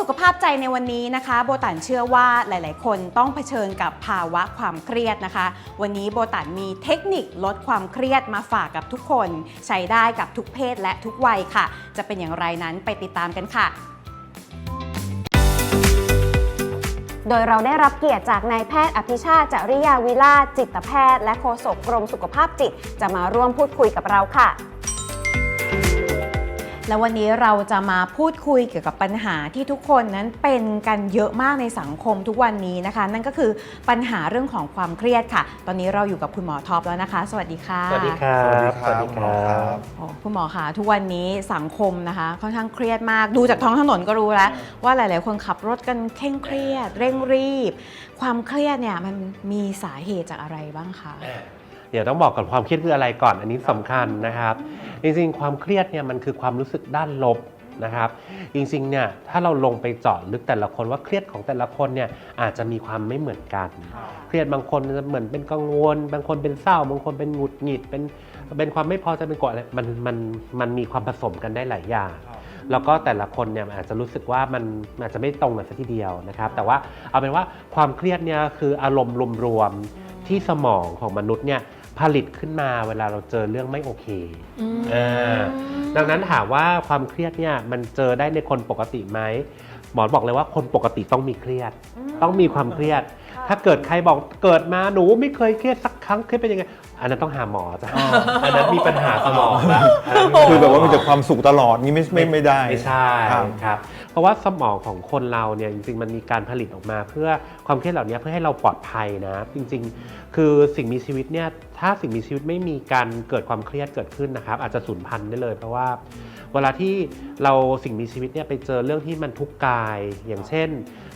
สุขภาพใจในวันนี้นะคะ โบตันเชื่อว่าหลาย ๆ คนต้องเผชิญกับภาวะความเครียดนะคะ วันนี้โบตันมีเทคนิคลดความเครียดมาฝากกับทุกคน ใช้ได้กับทุกเพศและทุกวัยค่ะ จะเป็นอย่างไรนั้นไปติดตามกันค่ะโดยเราได้รับเกียรติจากนายแพทย์อภิชาติจริยาวิลาจิตแพทย์ และโฆษกกรมสุขภาพจิต จะมาร่วมพูดคุยกับเราค่ะ และวันนี้เราจะมาพูดคุยเกี่ยวกับปัญหาที่ทุกคนนั้นเป็นกันเยอะมากในสังคมทุกวันนี้นะคะ นั่นก็คือปัญหาเรื่องของความเครียดค่ะ ตอนนี้เราอยู่กับคุณหมอท็อปแล้วนะคะ สวัสดีค่ะ สวัสดีครับ สวัสดีครับหมอครับโอ้คุณหมอคะทุกวันนี้สังคมนะคะ ค่อนข้างเครียดมากดูจากท้องถนนก็รู้แล้ว ว่าหลาย ๆ คนขับรถกันเคร่งเครียด เร่งรีบ ความเครียดเนี่ยมันมีสาเหตุจากอะไรบ้างคะ เดี๋ยวต้องบอกก่อนความเครียดคืออะไรก่อน อันนี้สำคัญนะครับ จริงๆ ความเครียดเนี่ยมันคือความรู้สึกด้านลบนะครับ จริงๆ เนี่ยถ้าเราลงไปเจาะลึกแต่ละคนว่าเครียดของแต่ละคนเนี่ยอาจจะมีความไม่เหมือนกัน เครียดบางคนจะเหมือนเป็นกังวล บางคนเป็นเศร้า บางคนเป็นหงุดหงิด เป็นเป็นความไม่พอใจเป็นกรธอะไรมันมันมันมีความผสมกันได้หลายอย่างแล้วก็แต่ละคนเนี่ยอาจจะรู้สึกว่ามันอาจจะไม่ตรงกันสักทีเดียวนะครับ แต่ว่าเอาเป็นว่าความเครียดเนี่ยคืออารมณ์รวมๆที่สมองของมนุษย์เนี่ย ผลิตขึ้นมาเวลาเราเจอเรื่องไม่โอเคอ่าดังนั้นถามว่าความเครียดเนี่ยมันเจอได้ในคนปกติไหมหมอบอกเลยว่าคนปกติต้องมีเครียด ต้องมีความเครียด ถ้าเกิดใครบอกเกิดมาหนูไม่เคยเครียดสักครั้งเครียดเป็นยังไงอันนั้นต้องหาหมอจ้ะอันนั้นมีปัญหาสมองละนนั้นคือแบบว่ามีแต่ความสุขตลอดงี้ไม่ไม่ไม่ได้ไม่ใช่ครับครับเพราะว่าสมองของคนเราเนี่ยจริงๆมันมีการผลิตออกมา เพื่อความเครียดเหล่านี้เพื่อให้เราปลอดภัยนะ จริง ๆ คือสิ่งมีชีวิตเนี่ย ถ้าสิ่งมีชีวิตไม่มีการเกิดความเครียดเกิดขึ้นนะครับ อาจจะสูญพันธุ์ได้เลย เพราะว่าเวลาที่เราสิ่งมีชีวิตเนี่ยไปเจอเรื่องที่มันทุกข์กาย อย่างเช่น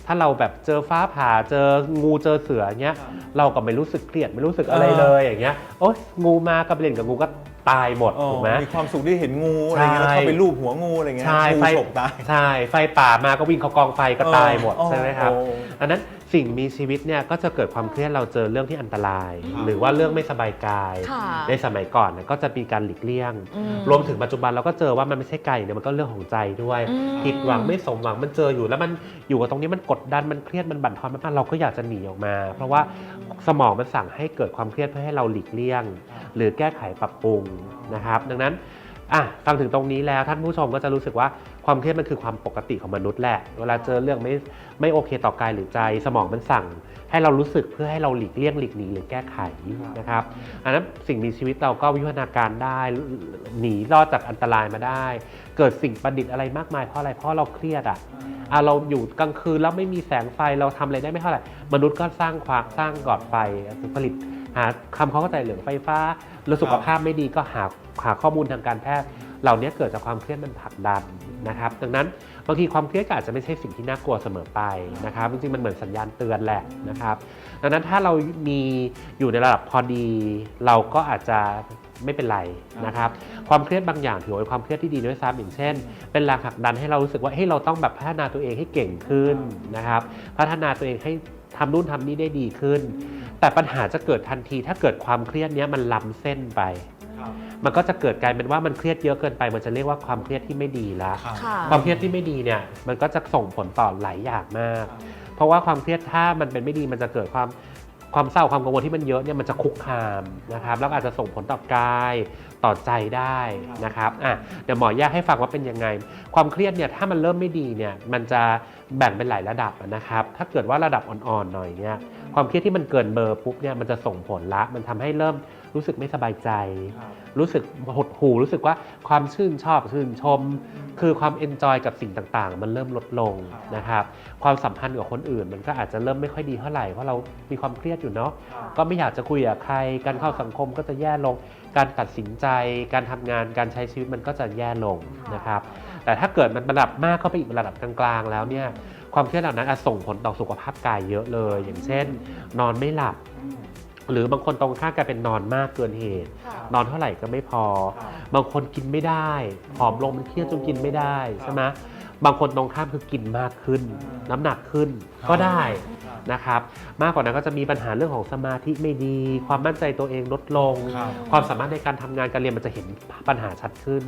ถ้าเราแบบเจอฟ้าผ่าเจองูเจอเสือเงี้ยเราก็ไม่รู้สึกเครียดไม่รู้สึกอะไรเลยอย่างเงี้ยโอ๊ยงูมาก็ไปเล่นกับงูก็ตายหมดอ๋อถูกไหมมีความสุขที่เห็นงูอะไรเงี้ยแล้วเข้าไปลูบหัวงูอะไรเงี้ยใช่งูไฟฉกตายใช่ไฟป่ามาก็วิ่งเข้ากองไฟก็ตายหมดเออใช่ไหมครับโอ้อันนั้น สิ่งมีชีวิตเนี่ยก็จะเกิดความเครียดเราเจอเรื่องที่อันตรายครับหรือว่าเรื่องไม่สบายกาย ค่ะในสมัยก่อนเนี่ยก็จะมีการหลีกเลี่ยง อืมรวมถึงปัจจุบันเราก็เจอว่ามันไม่ใช่ไก่เนี่ยมันก็เรื่องของใจด้วยอืม ผิดหวังไม่สมหวังมันเจออยู่ แล้วมันอยู่กับตรงนี้มันกดดันมันเครียดมันบั่นทอนมากๆเราก็อยากจะหนีออกมา เพราะว่าสมองมันสั่งให้เกิดความเครียดเพื่อให้เราหลีกเลี่ยง หรือแก้ไขปรับปรุงนะครับ ดังนั้น อะฟังถึงตรงนี้แล้วท่านผู้ชมก็จะรู้สึกว่าความเครียดมันคือความปกติของมนุษย์แหละ เวลาเจอเรื่องไม่ไม่โอเคต่อกายหรือใจ สมองมันสั่ง ให้เรารู้สึกเพื่อให้เราหลีกเลี่ยงหลีกหนีหรือแก้ไขนะครับอันนั้นสิ่งมีชีวิตเราก็วิวัฒนาการได้หนีรอดจากอันตรายมาได้ เกิดสิ่งประดิษฐ์อะไรมากมายเพราะอะไรเพราะเราเครียดอะอะเราอยู่กลางคืนแล้วไม่มีแสงไฟเราทำอะไรได้ไม่เท่าไหร่มนุษย์ก็สร้างความสร้างกอดไฟผลิต หาคำเขาเข้าใจเหลืองไฟฟ้าแล้วสุขภาพไม่ดีก็หาหาข้อมูลทางการแพทย์เหล่านี้เกิดจากความเครียดมันผลักดันนะครับ ดังนั้นบางทีความเครียดก็อาจจะไม่ใช่สิ่งที่น่ากลัวเสมอไปนะครับ จริงๆมันเหมือนสัญญาณเตือนแหละนะครับ ดังนั้นถ้าเรามีอยู่ในระดับพอดี เราก็อาจจะไม่เป็นไรนะครับ ความเครียดบางอย่างถือว่าเป็นความเครียดที่ดีด้วยซ้ำอย่างเช่น เป็นแรงผลักดันให้เรารู้สึกว่าเฮ้ยเราต้องแบบพัฒนาตัวเองให้เก่งขึ้นนะครับ พัฒนาตัวเองให้ทำนู่นทำนี่ได้ดีขึ้น แต่ปัญหาจะเกิดทันที ถ้าเกิดความเครียดเนี้ยมันล้ำเส้นไป มันก็จะเกิดกลายเป็นว่ามันเครียดเยอะเกินไป มันจะเรียกว่าความเครียดที่ไม่ดีละครับ ค่ะ ความเครียดที่ไม่ดีเนี่ยมันก็จะส่งผลต่อหลายอย่างมาก เพราะว่าความเครียดถ้ามันเป็นไม่ดีมันจะเกิดความ ความเศร้าความกังวลที่มันเยอะเนี่ยมันจะคุกคามนะครับแล้วอาจจะส่งผลต่อกายต่อใจได้นะครับอะเดี๋ยวหมอแยกให้ฟังว่าเป็นยังไง ความเครียดเนี่ยถ้ามันเริ่มไม่ดีเนี่ยมันจะแบ่งเป็นหลายระดับนะครับถ้าเกิดว่าระดับอ่อนๆหน่อยเนี่ยความเครียดที่มันเกินเบอร์ปุ๊บเนี่ยมันจะส่งผลละมันทำให้เริ่มรู้สึกไม่สบายใจ รู้สึกหดหู่รู้สึกว่าความชื่นชอบชื่นชม คือความเอนจอยกับสิ่งต่างๆ มันเริ่มลดลงนะครับความสัมพันธ์กับคนอื่น มันก็อาจจะเริ่มไม่ค่อยดีเท่าไหร่เพราะเรามีความเครียดอยู่เนาะก็ไม่อยากจะคุยกับใคร การเข้าสังคมก็จะแย่ลง การตัดสินใจ การทำงานการใช้ชีวิตมันก็จะแย่ลงนะครับแต่ถ้าเกิดมันระดับมากเข้าไปอีกระดับกลางๆ แล้วเนี่ยความเครียดเหล่านั้นอาจส่งผลต่อสุขภาพกายเยอะเลย อย่างเช่น นอนไม่หลับ หรือบางคนตรงข้ามกลายเป็นนอนมากเกินเหตุนอนเท่าไหร่ก็ไม่พอบางคนกินไม่ได้ผอมลงมันเครียดจนกินไม่ได้ใช่ไหมบางคนตรงข้ามคือกินมากขึ้น น้ำหนักขึ้นก็ได้นะครับ มากกว่านั้นก็จะมีปัญหาเรื่องของสมาธิไม่ดี ความมั่นใจตัวเองลดลง ครับ ความสามารถในการทำงานการเรียนมันจะเห็นปัญหาชัดขึ้น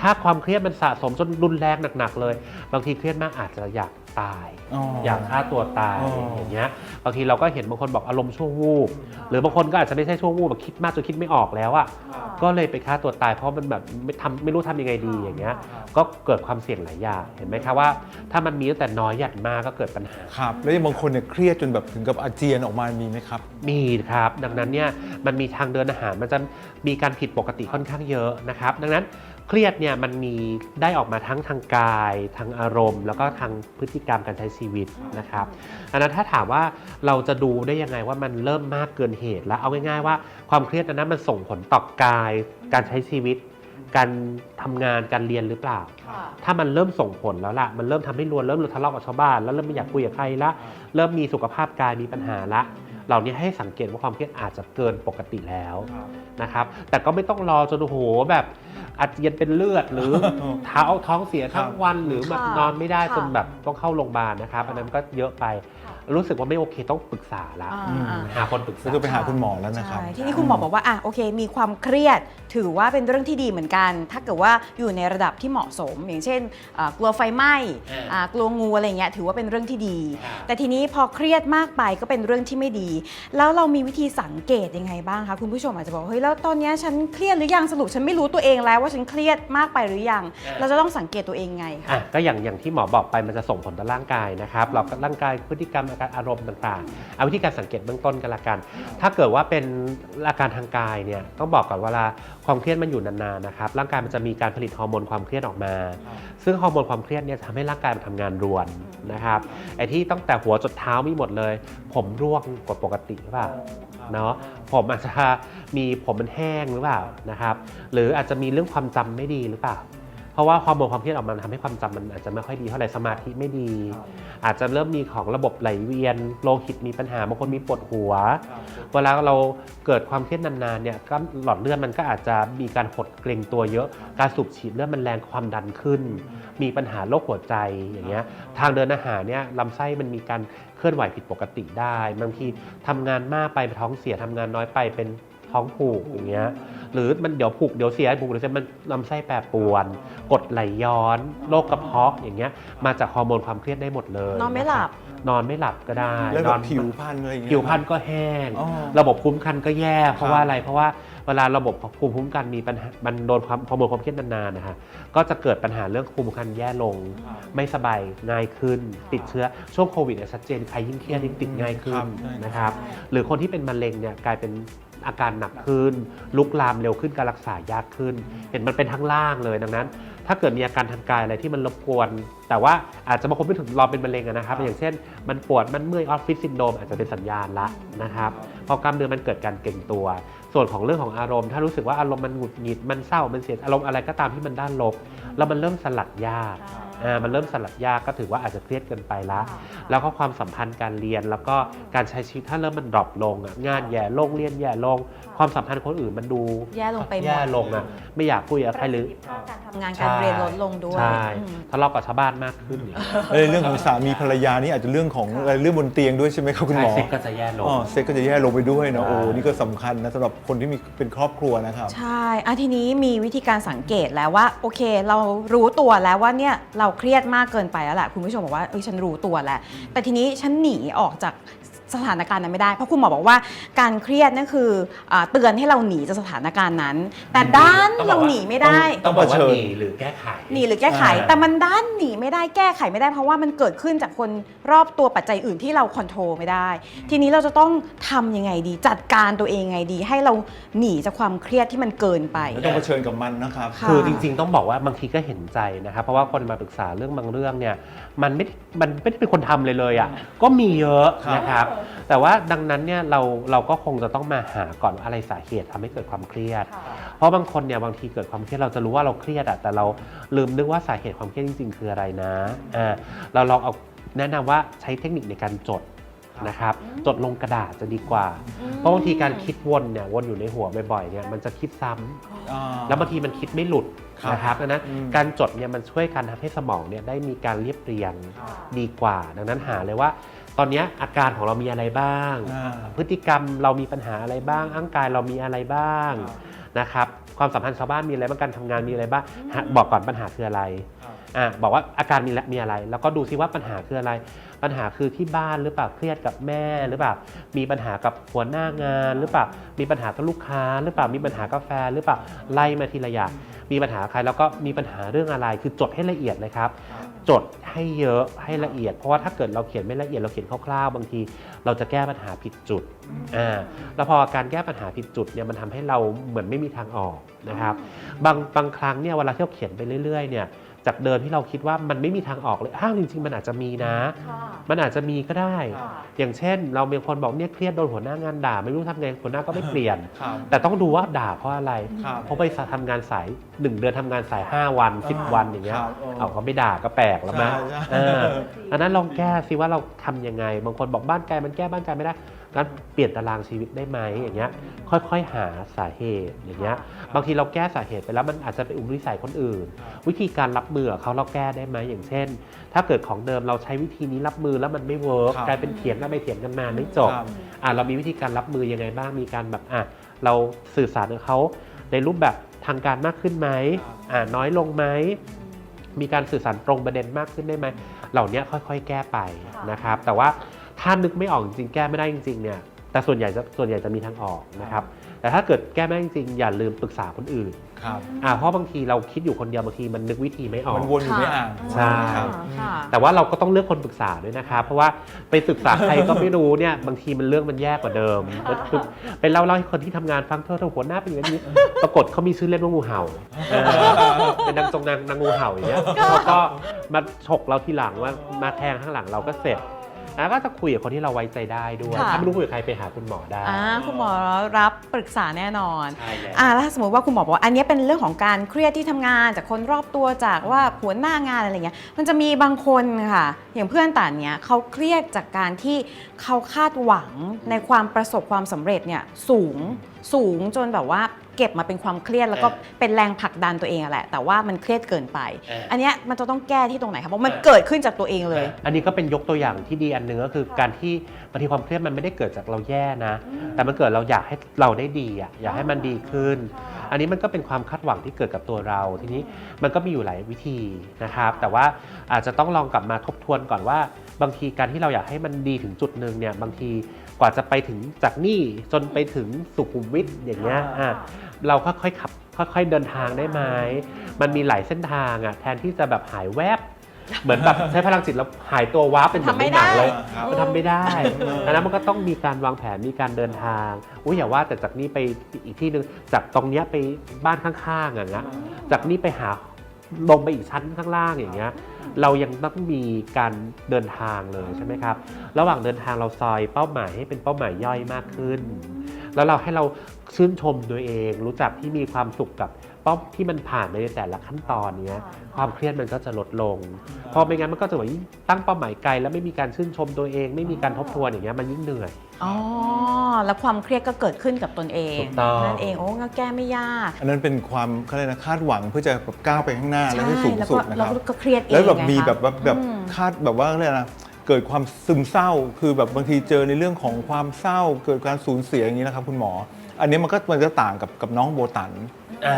ถ้าความเครียดมันสะสมจนรุนแรงหนักๆเลย บางทีเครียดมากอาจจะอยาก ตายอ๋ออยากฆ่าตัวตายอ๋ออย่างเงี้ยบางทีเราก็เห็นบางคนบอกอารมณ์ชั่ววูบหรือบางคนก็อาจจะไม่ใช่ชั่ววูบแบบคิดมากจนคิดไม่ออกแล้วอะก็เลยไปฆ่าตัวตายเพราะมันแบบไม่ทำไม่รู้ทำยังไงดีอย่างเงี้ย ก็เกิดความเสี่ยงหลายอย่างเห็นไหมครับว่า ถ้ามันมีตั้งแต่น้อยหยัดมากก็เกิดปัญหา ครับ แล้วยังบางคนเนี่ยเครียดจนแบบถึงกับอาเจียนออกมามีไหมครับ มีครับ ดังนั้นเนี่ยมันมีทางเดินอาหารมันจะมีการผิดปกติค่อนข้างเยอะนะครับ ดังนั้น เครียดเนี่ยมันมีได้ออกมาทั้งทางกาย ทางอารมณ์ แล้วก็ทางพฤติกรรมการใช้ชีวิตนะครับดังนั้นถ้าถามว่าเราจะดูได้ยังไงว่ามันเริ่มมากเกินเหตุ แล้วเอาง่ายๆว่าความเครียดอันนั้นมันส่งผลต่อกาย การใช้ชีวิต การทำงานการเรียนหรือเปล่า ถ้ามันเริ่มส่งผลแล้วล่ะมันเริ่มทำให้รวนเริ่มทะเลาะกับชาวบ้านแล้วเริ่มไม่อยากคุยกับใครละเริ่มมีสุขภาพกายมีปัญหาละ เหล่านี้ให้สังเกตว่าความเครียดอาจจะเกินปกติแล้วนะครับแต่ก็ไม่ต้องรอจนโอ้โหแบบอาเจียนเป็นเลือดหรือเท้าท้องเสียทั้งวันหรือแบบค่ะนอนไม่ได้ค่ะจนแบบต้องเข้าโรงพยาบาลนะครับอันนั้นก็เยอะไปรู้สึกว่าไม่โอเคต้องปรึกษาละอ่าอืมอ่า หาคนปรึกษาก็ต้องไปหาคุณหมอแล้วนะครับ ใช่ทีนี้คุณหมอบอกว่าอะโอเค มีความเครียดถือว่าเป็นเรื่องที่ดีเหมือนกัน ถ้าเกิดว่าอยู่ในระดับที่เหมาะสม อย่างเช่นอ่ากลัวไฟไหม้อ่าอ่ากลัวงูอะไรเงี้ยถือว่าเป็นเรื่องที่ดี ครับ แต่ทีนี้พอเครียดมากไปก็เป็นเรื่องที่ไม่ดี แล้วเรามีวิธีสังเกตยังไงบ้างคะคุณผู้ชมอาจจะบอกเฮ้ยแล้วตอนเนี้ยฉันเครียดหรือยังสรุปฉันไม่รู้ตัวเองแล้วว่าฉันเครียดมากไปหรือยังเราจะต้องสังเกตตัวเองไงคะ อะก็อย่างอย่างที่หมอบอกไปมันจะส่งผลต่อร่างกายนะครับเราก็ร่างกายพฤติกรรมอาการอารมณ์ต่างๆ เอาวิธีการสังเกตเบื้องต้นกันละกัน ถ้าเกิดว่าเป็นอาการทางกายเนี่ยต้องบอกก่อนเวลาความเครียดมันอยู่นานๆนะครับร่างกายมันจะมีการผลิตฮอร์โมนความเครียดออกมา ซึ่งฮอร์โมนความเครียดเนี่ยทำให้ร่างกายมันทำงานรวนนะครับไอ้ที่ตั้งแต่หัวจดเท้ามีหมดเลย ผมร่วงกว่าปกติหรือเปล่าเนาะผมอาจจะมีผมมันแห้งหรือเปล่านะครับหรืออาจจะมีเรื่องความจำไม่ดีหรือเปล่า เพราะว่าฮอร์โมนความเครียดออกมาทำให้ความจำมันอาจจะไม่ค่อยดีเท่าไหร่สมาธิไม่ดี อาจจะเริ่มมีของระบบไหลเวียนโลหิตมีปัญหาบางคนมีปวดหัว เวลาเราเกิดความเครียดนานๆเนี่ยก็หลอดเลือดมันก็อาจจะมีการหดเกร็งตัวเยอะ การสูบฉีดเลือดมันแรงความดันขึ้น มีปัญหาโรคหัวใจอย่างเงี้ยทางเดินอาหารเนี่ยลำไส้มันมีการเคลื่อนไหวผิดปกติได้ บางทีทำงานมากไปท้องเสียทำงานน้อยไปเป็น ท้องผูกอย่างเงี้ยหรือมันเดี๋ยวผูกเดี๋ยวเสียผูกเดี๋ยวเสียมันลำไส้แปรปรวนกรดไหลย้อนโรคกระเพาะอย่างเงี้ยมาจากฮอร์โมนความเครียดได้หมดเลยนอนไม่หลับ นอนไม่หลับก็ได้แล้วนแบอนบผิวพรรณอะไรอย่างเงี้ย ผิวพรรณก็แห้ง อ๋อระบบภูมิคุ้มกันก็แย่เพราะครับว่าอะไรเพราะว่าเวลาระบบภูมิคุ้มกันมีปัญหามันโดนความฮอร์โมนความเครียดนานๆนะฮะก็จะเกิดปัญหาเรื่องภูมิคุ้มกันแย่ลงไม่สบายง่ายขึ้น ติดเชื้อช่วงโควิดเนี่ยชัดเจนใครยิ่งเครียดยิ่งติดง่ายขึ้ครันบใช่นะครับ หรือคนที่เป็นมะเร็งเนี่ยกลายเป็น อาการหนักขึ้น ลุกลามเร็วขึ้นการรักษายากขึ้น เห็นมันเป็นทั้งล่างเลยดังนั้น ถ้าเกิดมีอาการทางกายอะไรที่มันรบกวน แต่ว่าอาจจะบางคนไม่ถึงรอเป็นมะเร็งอะนะครับ อย่างเช่น มันปวดมันเมื่อยออฟฟิศซินโดรมอาจจะเป็นสัญญาณละนะครับพอกล้ามเนื้อมันเกิดการเกร็งตัว ส่วนของเรื่องของอารมณ์ ถ้ารู้สึกว่าอารมณ์มันหงุดหงิดมันเศร้ามันเสียอารมณ์อะไรก็ตามที่มันด้านลบ แล้วมันเริ่มสลัดยาก อ่ามันเริ่มสลัดยากก็ถือว่าอาจจะเครียดเกินไปละ แล้วก็ความสัมพันธ์การเรียนแล้วก็การใช้ชีวิตถ้าเริ่มมันดรอปลงอะงานแย่ลงเรียนแย่ลง ความสัมพันธ์คนอื่นมันดูแย่ลงไปหมด แย่ลงอะไม่อยากคุยกับใครหรือการทำงานการเรียนลดลงด้วยใช่อืม ทะเลาะกับชาวบ้านมากขึ้นอย่างเงี้ยเอ้ยเรื่องของสามีภรรยานี่อาจจะเรื่องของอะไรเรื่องบนเตียงด้วยใช่ไหมครับคุณหมอใช่เซ็กก็จะแย่ลง อ๋อเซ็กก็จะแย่ลงไปด้วยนะใช่โอ้นี่ก็สำคัญนะสำหรับคนที่มีเป็นครอบครัวนะครับ ใช่อะทีนี้มีวิธีการสังเกตแล้วว่า โอเค เรารู้ตัวแล้วว่าเนี่ยเราเครียดมากเกินไปแล้วแหละคุณผู้ชมบอกว่าเอ้ยฉันรู้ตัวแล้วแต่ทีนี้ฉันหนีออกจาก สถานการณ์นั้นไม่ได้ เพราะคุณหมอบอกว่าการเครียดนั่นคืออาเตือนให้เราหนีจากสถานการณ์นั้น แต่ด้านต้องบเราอกว่าหนีไม่ได้ ต้องบอกว่าต้องเผชิญหนีหรือแก้ไข หนีหรือแก้ไขอ่าแต่มันด้านหนีไม่ได้แก้ไขไม่ได้เพราะว่ามันเกิดขึ้นจากคนรอบตัวปัจจัยอื่นที่เราควบคุมไม่ได้ ทีนี้เราจะต้องทำยังไงดี จัดการตัวเองไงดี ให้เราหนีจากความเครียดที่มันเกินไปไม่ต้องเผชิญกับมันนะครับค่ะคือจริงๆต้องบอกว่าบางทีก็เห็นใจนะครับเพราะว่าคนมาปรึกษาเรื่องบางเรื่องเนี่ยมันไม่ได้มันไม่ได้เป็นคนทำเลยเลยอะก็มีเยอะครับนะครับแต่ว่าดังนั้นเนี่ยเราเราก็คงจะต้องมาหาก่อนว่าอะไรสาเหตุทำให้เกิดความเครียด เพราะบางคนเนี่ยบางทีเกิดความเครียดเราจะรู้ว่าเราเครียดอะแต่เราลืมนึกว่าสาเหตุความเครียดจริงๆคืออะไรนะอ่าเราลองเอาแนะนำว่าใช้เทคนิคในการจดนะครับจดลงกระดาษจะดีกว่า เพราะบางทีการคิดวนเนี่ยวนอยู่ในหัวบ่อยๆเนี่ยมันจะคิดซ้ำอ่าแล้วบางทีมันคิดไม่หลุดครับนะครับดังนั้นอืมการจดเนี่ยมันช่วยกันทำให้สมองเนี่ยได้มีการเรียบเรียงดีกว่า ดังนั้นหาเลยว่า ตอนเนี้ยอาการของเรามีอะไรบ้างอ่าพฤติกรรมเรามีปัญหาอะไรบ้างร่างกายเรามีอะไรบ้างครับนะครับความสัมพันธ์ชาวบ้านมีอะไรบ้างการทำงานมีอะไรบ้างหาบอกก่อนปัญหาคืออะไรครับอะบอกว่าอาการมีและมีอะไร แล้วก็ดูซิว่าปัญหาคืออะไร ปัญหาคือที่บ้านหรือเปล่าเครียดกับแม่หรือเปล่ามีปัญหากับหัวหน้างานหรือเปล่ามีปัญหากับลูกค้า หรือเปล่ามีปัญหากับแฟนหรือเปล่าไล่มาทีละอย่างมีปัญหากับใครแล้วก็มีปัญหาเรื่องอะไร คือจดให้ละเอียดเลยครับ จดให้เยอะให้ละเอียด เพราะว่าถ้าเกิดเราเขียนไม่ละเอียดเราเขียนคร่าวๆ บางที เราจะแก้ปัญหาผิดจุดอ่าแล้วพอการแก้ปัญหาผิดจุดเนี่ยมันทำให้เราเหมือนไม่มีทางออกนะครับบางบางครั้งเนี่ยเวลาที่เราเขียนไปเรื่อยๆเนี่ย จากเดิมที่เราคิดว่ามันไม่มีทางออกเลยอ้าวจริง ๆ มันอาจจะมีนะ มันอาจจะมีก็ได้ อย่างเช่น เรามีคนบอกเนี่ยเครียดโดนหัวหน้างานด่า ไม่รู้ทำไงหัวหน้าก็ไม่เปลี่ยนครับแต่ต้องดูว่าด่าเพราะอะไรครับเพราะไปทำงานสาย1เดือนทำงานสาย 5 วัน 10 วันอย่างเงี้ยครับเอาเขาไม่ด่าก็แปลกแล้วนะใช่ใช่เอออันนั้นลองแก้ซิว่าเราทำยังไง บางคนบอกบ้านไกลมันแก้บ้านไกลไม่ได้ งั้นเปลี่ยนตารางชีวิตได้ไหมอย่างเงี้ยค่อยๆ หาสาเหตุอย่างเงี้ยบางทีเราแก้สาเหตุไปแล้วมันอาจจะเป็นอุปนิสัยคนอื่น วิธีการรับมือกับเขาเราแก้ได้ไหมอย่างเช่น ถ้าเกิดของเดิมเราใช้วิธีนี้รับมือแล้วมันไม่เวิร์กครับกลายเป็นเถียงกันไปเถียงกันมาไม่จบครับอะเรามีวิธีการรับมือยังไงบ้างมีการแบบอะเราสื่อสารกับเขาในรูปแบบทางการมากขึ้นไหมอะน้อยลงไหมมีการสื่อสารตรงประเด็นมากขึ้นได้ไหมเหล่านี้ค่อยๆ แก้ไปนะครับ แต่ว่า ถ้านึกไม่ออกจริงๆแก้ไม่ได้จริงๆเนี่ยแต่ส่วนใหญ่จะส่วนใหญ่จะมีทางออกนะครับแต่ถ้าเกิดแก้ไม่ได้จริงๆอย่าลืมปรึกษาคนอื่นครับอะเพราะบางทีเราคิดอยู่คนเดียวบางทีมันนึกวิธีไม่ออกมันวนอยู่ไม่อ่านใช่ครับค่ะแต่ว่าเราก็ต้องเลือกคนปรึกษาด้วยนะครับเพราะว่าไปศึกษาใครก็ไม่รู้เนี่ยบางทีมันเรื่องมันแย่กว่าเดิมเป็นเล่าเล่าให้คนที่ทำงานฟังเธอเธอหัวหน้าเป็นอย่างนี้ปรากฏเขามีชื่อเล่นว่างูเห่าเออเป็นนางทรงนางนางงูเห่าอย่างเงี้ยเขาก็มาฉกเราทีหลังว่ามาแทงข้างหลังเราก็เสร็จ แล้วก็จะคุยกับคนที่เราไว้ใจได้ด้วย ค่ะ ถ้าไม่รู้คุยกับใครไปหาคุณหมอได้ อ่าคุณหมอรับปรึกษาแน่นอนใช่แล้ว อ่าแล้วถ้าสมมติว่าคุณหมอบอกว่าอันเนี้ยเป็นเรื่องของการเครียดที่ทำงาน จากคนรอบตัวจากว่าหัวหน้างานอะไรเงี้ยมันจะมีบางคนค่ะ อย่างเพื่อนต่านเนี้ยเขาเครียดจากการที่เขาคาดหวังในความประสบความสำเร็จเนี่ยสูงสูงจนแบบว่า เก็บมาเป็นความเครียดแล้วก็เออเป็นแรงผลักดันตัวเองอะแหละ แต่ว่ามันเครียดเกินไปเอออัอันเนี้ยมันจะต้องแก้ที่ตรงไหนครับเพราะมันเกิดขึ้นจากตัวเองเลย อันนี้ก็เป็นยกตัวอย่างที่ดีอันหนึ่งก็คือการที่บางทีความเครียดมันไม่ได้เกิดจากเราแย่นะ แต่มันเกิดเราอยากให้เราได้ดีอะอยากให้มันดีขึ้น อันนี้มันก็เป็นความคาดหวังที่เกิดกับตัวเรา ทีนี้มันก็มีอยู่หลายวิธีนะครับ แต่ว่าอาจจะต้องลองกลับมาทบทวนก่อนว่า บางทีการที่เราอยากให้มันดีถึงจุดหนึ่งเนี่ยบางทีกว่าจะไปถึงจากนี่จนไปถึงสุขุมวิทอย่างเงี้ยอะ เราค่อยๆขับค่อยๆเดินทางได้ไหมมันมีหลายเส้นทางอะแทนที่จะแบบหายแวบ เหมือนแบบใช้พลังจิตแล้วหายตัวว้าร์ปเป็นเหมือนในหนังเลยครับมันทำไม่ได้อันนั้นมันก็ต้องมีการวางแผนมีการเดินทางอุ้ยอย่าว่าแต่จากนี้ไปอีกที่หนึ่งจากตรงเนี้ยไปบ้านข้างๆอย่างเงี้ยจากนี้ไปหาลงไปอีกชั้นข้างล่างอย่างเงี้ยเรายังต้องมีการเดินทางเลยใช่ไหมครับ ระหว่างเดินทางเราซอยเป้าหมายให้เป็นเป้าหมายย่อยมากขึ้น แล้วเราให้เราชื่นชมตัวเอง รู้จักที่มีความสุขกับเป้าที่มันผ่านในแต่ละขั้นตอนเนี้ยความเครียดมันก็จะลดลง พอไม่งั้นมันก็จะแบบยิ่งตั้งเป้าหมายไกล แล้วไม่มีการชื่นชมตัวเอง ไม่มีการทบทวนอย่างเงี้ยมันยิ่งเหนื่อย อ๋อ แล้วความเครียดก็เกิดขึ้นกับตนเองถูกต้อง นั่นเอง โอ้งั้นแก้ไม่ยาก อันนั้นเป็นความเขาเรียกนะคาดหวังเพื่อจะแบบก้าวไปข้างหน้าและให้สูงแล้วสุก็ดนะคเรารับก็เครียดเองแล้วแบบไงมีคะแบบแบบแบบอืม คาดแบบว่าอะไรยกนะ เกิดความซึมเศร้า คือแบบบางทีเจอในเรื่องของความเศร้า เกิดการสูญเสียอย่างนี้นะครับคุณหมอ อันนี้มันก็มันจะต่างกับกับน้องโบตัน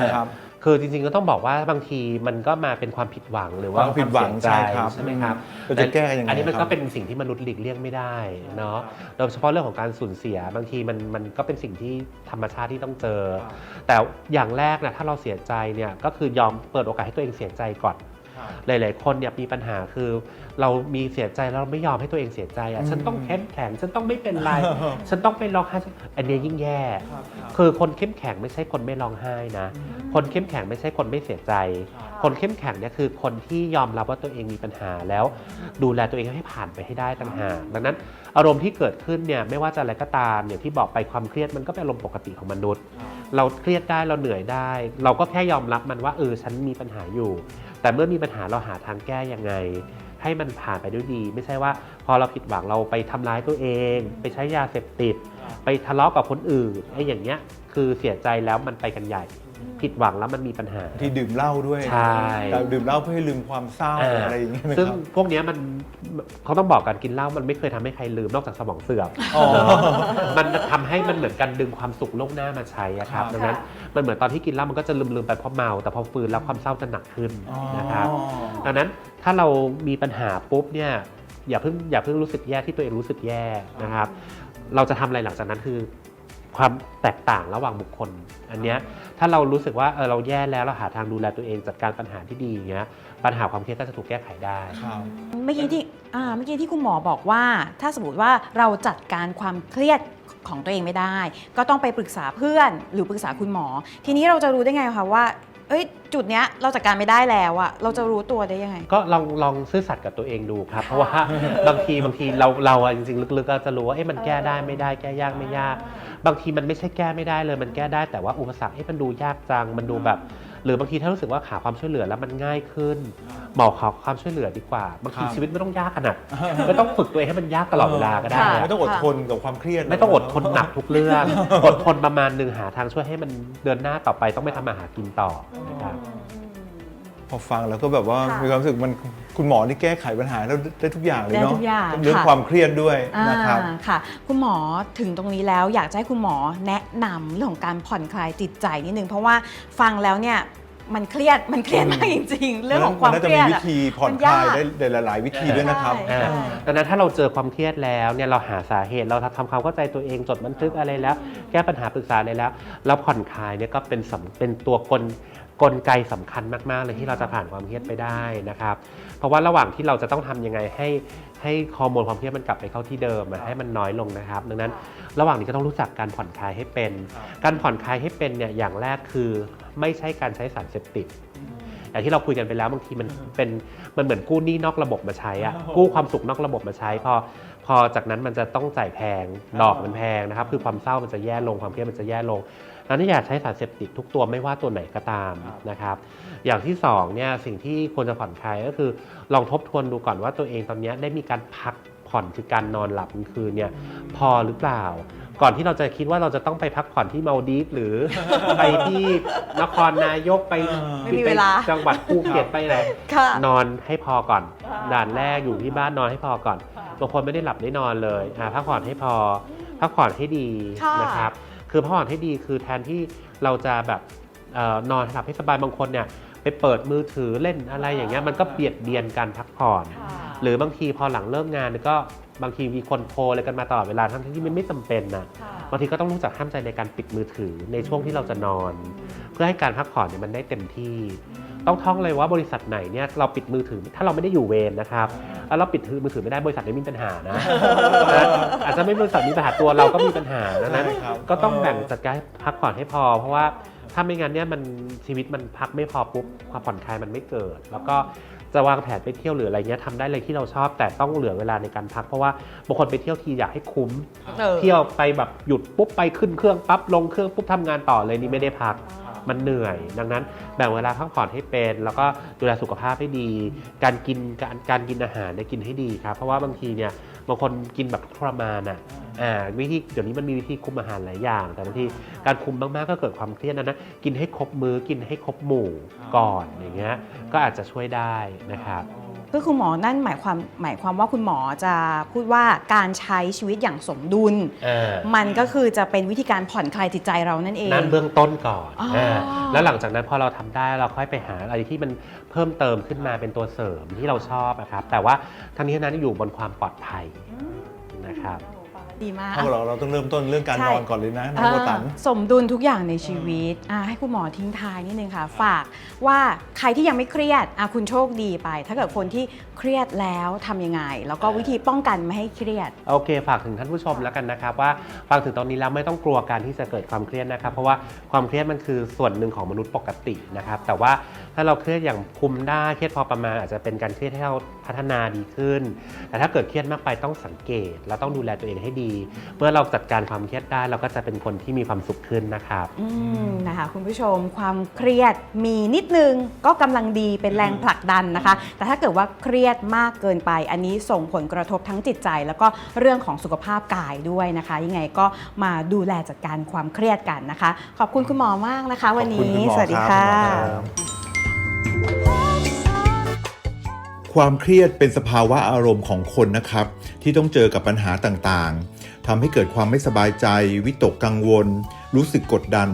นะครับคือจริงๆก็ต้องบอกว่าบางทีมันก็มาเป็นความผิดหวังหรือว่าความผิดหวังเสียใจใช่ครับใช่ไหมครับเราจะแก้ยังไงอันนี้มันครัก็บเป็นสิ่งที่มนุษย์หลีกเลี่ยงไม่ได้เนาะโดยเฉพาะเรื่องของการสูญเสียบางทีมันมันก็เป็นสิ่งที่ธรรมชาติที่ต้องเจอ แต่อย่างแรกนะถ้าเราเสียใจเนี่ยก็คือยอมเปิดโอกาสให้ตัวเองเสียใจก่อน หลาย ๆ คนเนี่ยมีปัญหาคือ เรามีเสียใจแล้วเราไม่ยอมให้ตัวเองเสียใจอะอืมฉันต้องเข้มแข็งฉันต้องไม่เป็นไร ฉันต้องไม่ร้องไห้อันเนี้ยยิ่งแย่ คือคนเข้มแข็งไม่ใช่คนไม่ร้องไห้นะ คนเข้มแข็งไม่ใช่คนไม่เสียใจ คนเข้มแข็งเนี่ยคือคนที่ยอมรับว่าตัวเองมีปัญหาแล้ว ดูแลตัวเองให้ผ่านไปให้ได้ต่างหากดังนั้น อารมณ์ที่เกิดขึ้นเนี่ยไม่ว่าจะอะไรก็ตามอย่างที่บอกไปความเครียดมันก็เป็นอารมณ์ปกติของมนุษย์ เราเครียดได้เราเหนื่อยได้ เราก็แค่ยอมรับมันว่าเออฉันมีปัญหาอยู่ แต่เมื่อมีปัญหาเราหาทางแก้ยังไงใให้มันผ่านไปด้วยดี ไม่ใช่ว่า พอเราผิดหวังเราไปทำร้ายตัวเอง ไปใช้ยาเสพติด ไปทะเลาะกับคนอื่นไอ้อย่างเงี้ยคือเสียใจแล้วมันไปกันใหญ่ ผิดหวังแล้วมันมีปัญหา ที่ดื่มเหล้าด้วยใช่ แต่ดื่มเหล้าเพื่อให้ลืมความเศร้าอ่าอะไรอย่างเงี้ยไหมซึ่งครับ พวกเนี้ยมันเขาต้องบอกกันกินเหล้ามันไม่เคยทำให้ใครลืมนอกจากสมองเสื่อมอ๋อมันทำให้มันเหมือนกันดึงความสุขโลกหน้ามาใช้อะครับครับ ดังนั้นมันเหมือนตอนที่กินเหล้ามันก็จะลืมๆไปเพราะเมาแต่พอฟื้นแล้วความเศร้าจะหนักขึ้นนะครับ อ๋อ ดังนั้นถ้าเรามีปัญหาปุ๊บเนี่ยอย่าเพิ่งอย่าเพิ่งรู้สึกแย่ที่ตัวเองรู้สึกแย่นะครับ เราจะทำอะไรหลังจากนั้นคือ ความแตกต่างระหว่างบุคคล อันเนี้ยถ้าเรารู้สึกว่าเออเราแย่แล้วเราหาทางดูแลตัวเองจัดการปัญหาที่ดีอย่างเงี้ยปัญหาความเครียดก็จะถูกแก้ไขได้ ครับเมื่อกี้ที่อ่าเมื่อกี้ที่คุณหมอบอกว่า ถ้าสมมติว่าเราจัดการความเครียดของตัวเองไม่ได้ ก็ต้องไปปรึกษาเพื่อนหรือปรึกษาคุณหมอ ทีนี้เราจะรู้ได้ไงคะว่า เอ้ยจุดเนี้ยเราจัดการไม่ได้แล้วอะเราจะรู้ตัวได้ยังไง ก็ลองลองซื่อสัตย์กับตัวเองดูครับ เพราะว่าบางทีบางทีเราเราอะจริงๆลึกๆก็จะรู้ว่าเอ๊ะมันแก้ได้ไม่ได้แก้ยากไม่ยาก บางทีมันไม่ใช่แก้ไม่ได้เลยมันแก้ได้แต่ว่าอุปสรรคเอ๊ะมันดูยากจังมันดูแบบ หรือบางทีถ้ารู้สึกว่าหาความช่วยเหลือแล้วมันง่ายขึ้นหมอขอความช่วยเหลือดีกว่าบางทีครับชีวิตไม่ต้องยากขนาดไม่ต้องฝึกตัวเองให้มันยากตลอดเวลาก็ได้ค่ะอะไม่ต้องอดทนกับความเครียด ไม่ต้องอดทนหนักทุกเรื่องอดทนประมาณหนึ่งหาทางช่วยให้มันเดินหน้าต่อไปต้องไม่ทำมาหากินต่อนะครับพอฟังแล้วก็แบบว่าค่ะมีความรู้สึกมัน คุณหมอนี่แก้ไขปัญหาได้ได้ทุกอย่างเลยได้เนาะทุกอย่างเรื่องค่ะ ความเครียดด้วยอ่านะครับ ค่ะ คุณหมอถึงตรงนี้แล้วอยากจะให้คุณหมอแนะนำเรื่องของการผ่อนคลายจิตใจนิดนึง เพราะว่าฟังแล้วเนี่ย มันเครียดมันเครียดมากจริง ๆ เรื่องของความน่าเคจะรีมียดวิอะ ธีผ่อนมันคลายยากได้ได้หลาย ๆ วิธีด้วยนะครับ ใช่ อ่าดังนั้นถ้าเราเจอความเครียดแล้วเนี่ยเราหาสาเหตุเราทำความเข้าใจตัวเองจดบันทึกอะไรแล้ว แก้ปัญหาปรึกษาอะไรแล้ว แล้วผ่อนคลายเนี่ยก็เป็นสำเป็นตัวกลกลไกสำคัญมาก ๆ เลยที่เราจะผ่านความเครียดไปได้นะครับ เพราะว่าระหว่างที่เราจะต้องทำยังไงให้ ให้ฮอร์โมนความเครียดมันกลับไปเข้าที่เดิมอะให้มันน้อยลงนะครับ ดังนั้นระหว่างนี้ก็ต้องรู้จักการผ่อนคลายให้เป็น การผ่อนคลายให้เป็นเนี่ยอย่างแรกคือไม่ใช่การใช้สารเสพติด อย่างที่เราคุยกันไปแล้วบางทีมันเป็นมันเหมือนกู้หนี้นอกระบบมาใช้อะกู้ความสุขนอกระบบมาใช้พอพอจากนั้นมันจะต้องจ่ายแพงดอกมันแพงนะครับคือความเศร้ามันจะแย่ลงความเครียดมันจะแย่ลงนั้นอย่าใช้สารเสพติดทุกตัวไม่ว่าตัวไหนก็ตามนะครับ อย่างที่สองเนี่ยสิ่งที่ควรจะผ่อนคลายก็คือ ลองทบทวนดูก่อนว่าตัวเองตอนเนี้ยได้มีการพักผ่อนคือการนอนหลับกลางคืนเนี่ยพอหรือเปล่า ก่อนที่เราจะคิดว่าเราจะต้องไปพักผ่อนที่มาลดีฟหรือ ไปที่นครนายกไปไม่มีเวลาไปจังหวัดภูเก็ตไปไหนค่ะนอนให้พอก่อน ด่านแรกอยู่ที่บ้านนอนให้พอก่อนบางคนไม่ได้หลับได้นอนเลยอ่าพักผ่อนให้พอพักผ่อนให้ดีค่ะนะครับ คือพักผ่อนให้ดีคือแทนที่เราจะแบบเอ่อนอนหลับให้สบายบางคนเนี่ย ไปเปิดมือถือเล่นอะไรอย่างเงี้ยมันก็เบียดเบียนการพักผ่อน หรือบางทีพอหลังเลิกงานเนี่ยก็บางทีมีคนโทรอะไรกันมาตลอดเวลาทั้งที่มันไม่จำเป็นนะบางทีก็ต้องรู้จักห้ามใจในการปิดมือถือในช่วงที่เราจะนอน เพื่อให้การพักผ่อนเนี่ยมันได้เต็มที่ ต้องท่องเลยว่าบริษัทไหนเนี่ยเราปิดมือถือถ้าเราไม่ได้อยู่เวรนะครับแล้วเราปิดมือถือไม่ได้บริษัทนี้มีปัญหานะนะอาจจะไม่บริษัทมีปัญหาตัวเราก็มีปัญหาดังนั้นใช่ครับก็ต้องแบ่งจัดการให้พักผ่อนให้พอ เพราะว่า ถ้าไม่งั้นเนี่ยมันชีวิตมันพักไม่พอปุ๊บความผ่อนคลายมันไม่เกิด แล้วก็จะวางแผนไปเที่ยวหรืออะไรเงี้ยทำได้เลยที่เราชอบแต่ต้องเหลือเวลาในการพัก เพราะว่าบางคนไปเที่ยวทีอยากให้คุ้ม เออ เที่ยวไปแบบหยุดปุ๊บไปขึ้นเครื่องปั๊บลงเครื่องปุ๊บทำงานต่อเลยนี่ไม่ได้พัก มันเหนื่อย ดังนั้นแบ่งเวลาพักผ่อนให้เป็น แล้วก็ดูแลสุขภาพให้ดี การกินการการกินอาหารเนี่ยกินให้ดีครับ เพราะว่าบางทีเนี่ย บางคนกินแบบทรมานอะอ่าวิธีเดี๋ยวนี้มันมีวิธีคุมอาหารหลายอย่าง แต่บางทีการคุมมากๆก็เกิดความเครียดนะนะกินให้ครบมื้อกินให้ครบหมู่ก่อนอย่างเงี้ยก็อาจจะช่วยได้นะครับ คือคุณหมอนั่นหมายความหมายความว่าคุณหมอจะพูดว่าการใช้ชีวิตอย่างสมดุลอ่ามันก็คือจะเป็นวิธีการผ่อนคลายจิตใจเรานั่นเอง นั่นเบื้องต้นก่อนอ๋ออ่าแล้วหลังจากนั้นพอเราทำได้เราค่อยไปหาอะไรที่มันเพิ่มเติมขึ้นมาเป็นตัวเสริมที่เราชอบนะครับ แต่ว่าทั้งนี้ทั้งนั้นอยู่บนความปลอดภัยนะครับ ดีมากเอาเราเราต้องเริ่มต้นเรื่องการใช่นอนก่อนเลยนะน้องโบตันอ่าสมดุลทุกอย่างในชีวิตอ่าให้คุณหมอทิ้งท้ายนิดนึงค่ะ ฝากว่าใครที่ยังไม่เครียดอะคุณโชคดีไป ถ้าเกิดคนที่เครียดแล้วทำยังไง แล้วก็วิธีป้องกันไม่ให้เครียด โอเค ฝากถึงท่านผู้ชมแล้วกันนะครับว่าฟังถึงตอนนี้แล้วไม่ต้องกลัวการที่จะเกิดความเครียดนะครับ เพราะว่าความเครียดมันคือส่วนหนึ่งของมนุษย์ปกตินะครับ แต่ว่าถ้าเราเครียดอย่างคุมได้เครียดพอประมาณอาจจะเป็นการเครียดให้เราพัฒนาดีขึ้น แต่ถ้าเกิดเครียดมากไปต้องสังเกตแล้วต้องดูแลตัวเองให้ดีเมื่อเราจัดการความเครียดได้เราก็จะเป็นคนที่มีความสุขขึ้นนะครับ อืมนะคะคุณผู้ชมความเครียดมีนิดนึงก็กำลังดีเป็นแรงผลักดันนะคะ แต่ถ้าเกิดว่าเครียดมากเกินไป อันนี้ส่งผลกระทบทั้งจิตใจ แล้วก็เรื่องของสุขภาพกายด้วยนะคะ ยังไงก็มาดูแลจัดการความเครียดกันนะคะ ขอบคุณคุณหมอมากนะคะ วันขอบคุณนี้คุณหมอสวัสดีครัค่ะบคุณหมอครับความเครียดเป็นสภาวะอารมณ์ของคนนะครับ ที่ต้องเจอกับปัญหาต่างๆ ทำให้เกิดความไม่สบายใจ วิตกกังวล รู้สึกกดดัน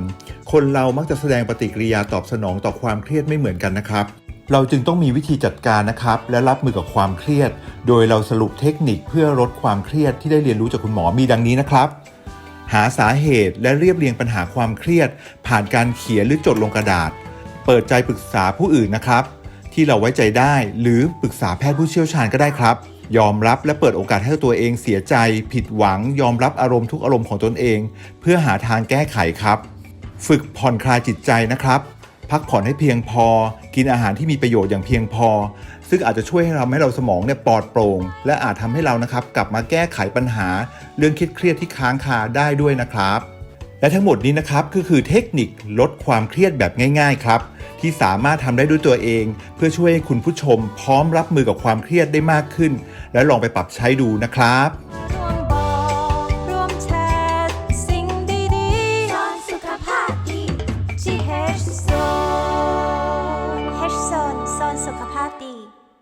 คนเรามักจะแสดงปฏิกิริยาตอบสนองต่อความเครียดไม่เหมือนกันนะครับ เราจึงต้องมีวิธีจัดการนะครับ และรับมือกับความเครียด โดยเราสรุปเทคนิคเพื่อลดความเครียดที่ได้เรียนรู้จากคุณหมอมีดังนี้นะครับ หาสาเหตุและเรียบเรียงปัญหาความเครียด ผ่านการเขียนหรือจดลงกระดาษ เปิดใจปรึกษาผู้อื่นนะครับ ที่เราไว้ใจได้หรือปรึกษาแพทย์ผู้เชี่ยวชาญก็ได้ครับ ยอมรับและเปิดโอกาสให้ตัวเองเสียใจ ผิดหวัง ยอมรับอารมณ์ทุกอารมณ์ของตนเอง เพื่อหาทางแก้ไขครับ ฝึกผ่อนคลายจิตใจนะครับ พักผ่อนให้เพียงพอ กินอาหารที่มีประโยชน์อย่างเพียงพอ ซึ่งอาจจะช่วยให้เราให้เราสมองเนี่ยปลอดโปร่ง และอาจทำให้เรานะครับกลับมาแก้ไขปัญหา เรื่องเครียดที่ค้างคาได้ด้วยนะครับ และทั้งหมดนี้นะครับก็คือเทคนิคลดความเครียดแบบง่าย ๆ ครับ ที่สามารถทำได้ด้วยตัวเอง เพื่อช่วยให้คุณผู้ชมพร้อมรับมือกับความเครียดได้มากขึ้น และลองไปปรับใช้ดูนะครับ